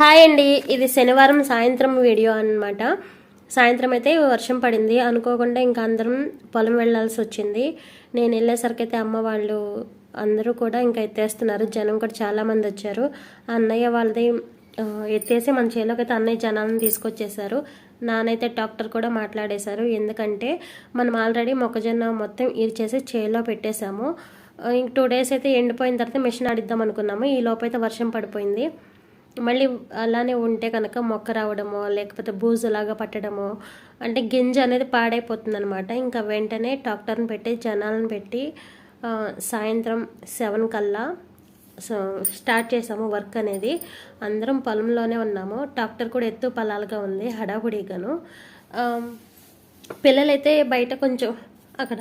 Hi అండి. ఇది శనివారం సాయంత్రం వీడియో అన్నమాట. సాయంత్రం అయితే వర్షం పడింది. అనుకోకుండా ఇంకా అందరం పొలం వెళ్ళాల్సి వచ్చింది. నేను వెళ్ళేసరికి అయితే అమ్మ వాళ్ళు అందరూ కూడా ఇంకా ఎత్తేస్తున్నారు. జనం కూడా చాలా మంది వచ్చారు. ఆ అన్నయ్య వాళ్ళది ఎత్తేసి మన చేలోకి అయితే అన్నయ్య జనాలను తీసుకొచ్చేసారు నానైతే డాక్టర్ కూడా మాట్లాడేశారు. ఎందుకంటే మనం ఆల్రెడీ మొక్కజొన్న మొత్తం ఇరిచేసి చేలో పెట్టేశాము. ఇంక టూ డేస్ అయితే ఎండిపోయిన తర్వాత మిషన్ ఆడిద్దాం అనుకున్నాము. ఈ లోపైతే వర్షం పడిపోయింది. మళ్ళీ అలానే ఉంటే కనుక మొక్క రావడమో లేకపోతే బూజులాగా పట్టడమో అంటే గింజ అనేది పాడైపోతుంది అనమాట ఇంకా వెంటనే డాక్టర్ని పెట్టి జనాలను పెట్టి సాయంత్రం సెవెన్ కల్లా సో స్టార్ట్ చేసాము వర్క్ అనేది. అందరం పొలంలోనే ఉన్నాము. డాక్టర్ కూడా ఎత్తు పొలాలుగా ఉంది హడావుడిగాను. పిల్లలైతే బయట కొంచెం అక్కడ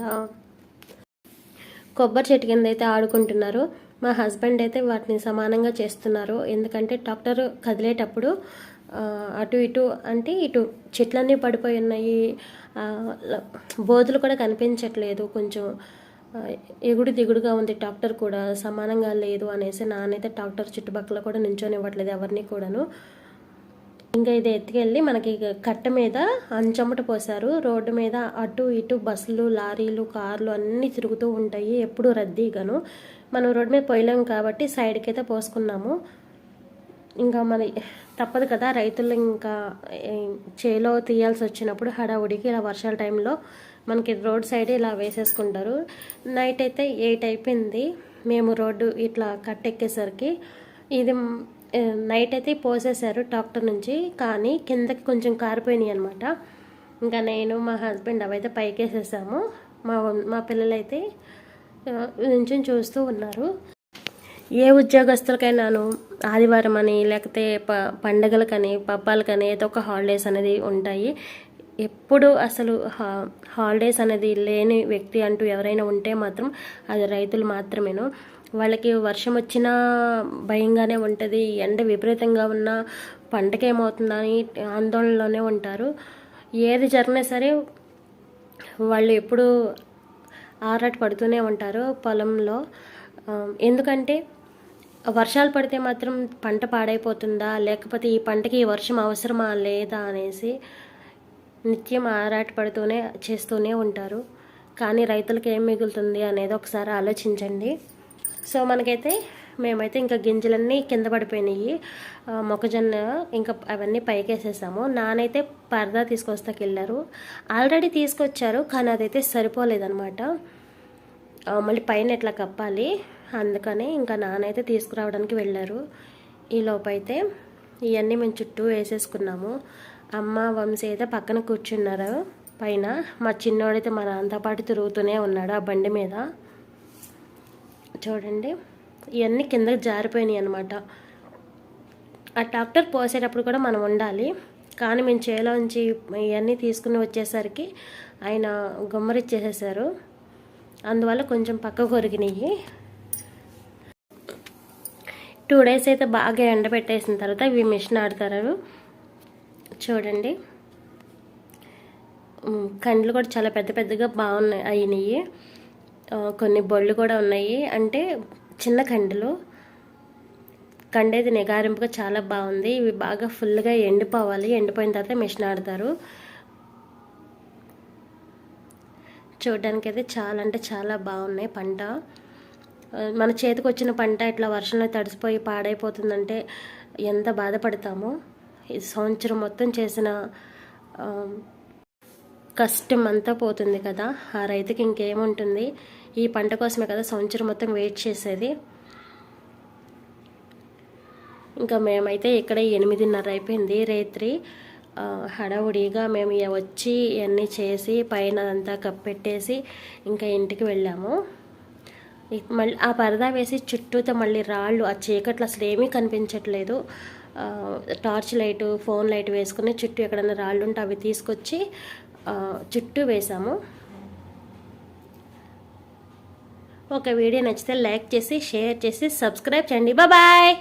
కొబ్బరి చెట్టు కింద అయితే ఆడుకుంటున్నారు. మా హస్బెండ్ అయితే వాటిని సమానంగా చేస్తున్నారు. ఎందుకంటే ట్రాక్టర్ కదిలేటప్పుడు అటు ఇటు అంటే ఇటు చెట్లన్నీ పడిపోయి ఉన్నాయి. బోధులు కూడా కనిపించట్లేదు. కొంచెం ఎగుడు దిగుడుగా ఉంది ట్రాక్టర్ కూడా. సమానంగా లేదు అనేసి నానైతే ట్రాక్టర్ చుట్టుపక్కల కూడా నించొని ఇవ్వట్లేదు ఎవరిని కూడాను. ఇంకా ఇది ఎత్తుకెళ్ళి మనకి కట్ట మీద అంచమట పోశారు. రోడ్డు మీద అటు ఇటు బస్సులు లారీలు కార్లు అన్నీ తిరుగుతూ ఉంటాయి. ఎప్పుడూ రద్దీగాను. మనం రోడ్డు మీద పోయలేము కాబట్టి సైడ్కి అయితే పోసుకున్నాము. ఇంకా మరి తప్పదు కదా రైతులు ఇంకా చేలో తీయాల్సి వచ్చినప్పుడు హడావుడికి ఇలా వర్షాల టైంలో మనకి రోడ్ సైడ్ ఇలా వేసేసుకుంటారు. నైట్ అయితే ఎయిట్ అయిపోయింది. మేము రోడ్డు ఇట్లా కట్టెక్కేసరికి ఇది నైట్ అయితే పోసేశారు డాక్టర్ నుంచి. కానీ కిందకి కొంచెం కారిపోయినాయి అనమాట ఇంకా నేను మా హస్బెండ్ అవైతే పైకేసేసాము. మా మా పిల్లలైతే ఆ, చూస్తూ ఉన్నారు. ఏ ఉద్యోగస్తులకైనాను ఆదివారం అని లేకపోతే ప పండగలకని పబ్బాలకని ఏదో ఒక హాలిడేస్ అనేది ఉంటాయి. ఎప్పుడు అసలు హా- హాలిడేస్ అనేది లేని వ్యక్తి అంటూ ఎవరైనా ఉంటే మాత్రం అది రైతులు మాత్రమేను. వాళ్ళకి వర్షం వచ్చినా భయంగానే ఉంటుంది ఎండ విపరీతంగా ఉన్న పంటకేమవుతుందని ఆందోళనలోనే ఉంటారు. ఏది జరిగినా సరే వాళ్ళు ఎప్పుడు ఆరాట పడుతూనే ఉంటారు పొలంలో. ఎందుకంటే వర్షాలు పడితే మాత్రం పంట పాడైపోతుందా? లేకపోతే ఈ పంటకి ఈ వర్షం అవసరమా లేదా అనేసి నిత్యం ఆరాట పడుతూనే చేస్తూనే ఉంటారు. కానీ రైతులకు ఏం మిగులుతుంది అనేది ఒకసారి ఆలోచించండి. సో మనకైతే మేమైతే ఇంకా గింజలన్నీ కింద పడిపోయినాయి. మొక్కజొన్న ఇంకా అవన్నీ పైకేసేసాము. నానైతే పరదా తీసుకొస్తాకి వెళ్ళారు ఆల్రెడీ తీసుకొచ్చారు కానీ అదైతే సరిపోలేదనమాట మళ్ళీ పైన ఎట్లా కప్పాలి. అందుకని ఇంకా నానైతే తీసుకురావడానికి వెళ్ళారు. ఈ లోపైతే ఇవన్నీ మేము చుట్టూ వేసేసుకున్నాము. అమ్మ వంశీ అయితే పక్కన కూర్చున్నారు. పైన మా చిన్నోడైతే మా నాన్నతో పాటు తిరుగుతూనే ఉన్నాడు ఆ బండి మీద. చూడండి. ఇవన్నీ కిందకి జారిపోయినాయి అనమాట ఆ ట్రాక్టర్ పోసేటప్పుడు కూడా మనం ఉండాలి. కానీ మేము చేలోంచి ఇవన్నీ తీసుకుని వచ్చేసరికి ఆయన గుమ్మరిచ్చేసేసారు. అందువల్ల కొంచెం పక్క కొరిగినాయి టూ డేస్ అయితే బాగా ఎండబెట్టేసిన తర్వాత ఇవి మిషన్ ఆడతారు. చూడండి. కండ్లు కూడా చాలా పెద్ద పెద్దగా బాగున్నాయి అయినాయి. కొన్ని బొళ్ళు కూడా ఉన్నాయి. అంటే చిన్న కండ్లు కండేది నిగారింపుగా చాలా బాగుంది. ఇవి బాగా ఫుల్గా ఎండిపోవాలి. ఎండిపోయిన తర్వాత మిషన్ ఆడతారు. చూడడానికి అయితే చాలా అంటే చాలా బాగున్నాయి పంట. మన చేతికి వచ్చిన పంట ఇట్లా వర్షంలో తడిసిపోయి పాడైపోతుందంటే ఎంత బాధపడతామో. ఈ సంవత్సరం మొత్తం చేసిన కష్టం అంతా పోతుంది కదా. ఆ రైతుకి ఇంకేముంటుంది? ఈ పంట కోసమే కదా సంవత్సరం మొత్తం వెయిట్ చేసేది. ఇంకా మేమైతే ఇక్కడ ఎనిమిదిన్నర అయిపోయింది రేత్రి. హడావుడిగా మేము ఇక వచ్చి ఇవన్నీ చేసి పైన అంతా కప్పెట్టేసి ఇంకా ఇంటికి వెళ్ళాము. మళ్ళీ ఆ పరదా వేసి చుట్టూతో మళ్ళీ రాళ్ళు ఆ చీకట్లు అసలు ఏమీ కనిపించట్లేదు. టార్చ్ లైట్ ఫోన్ లైట్ వేసుకుని చుట్టూ ఎక్కడైనా రాళ్ళు ఉంటే అవి తీసుకొచ్చి చుట్టూ వేసాము. ఒక వీడియో నచ్చితే లైక్ చేసి షేర్ చేసి సబ్స్క్రైబ్ చేయండి బాయ్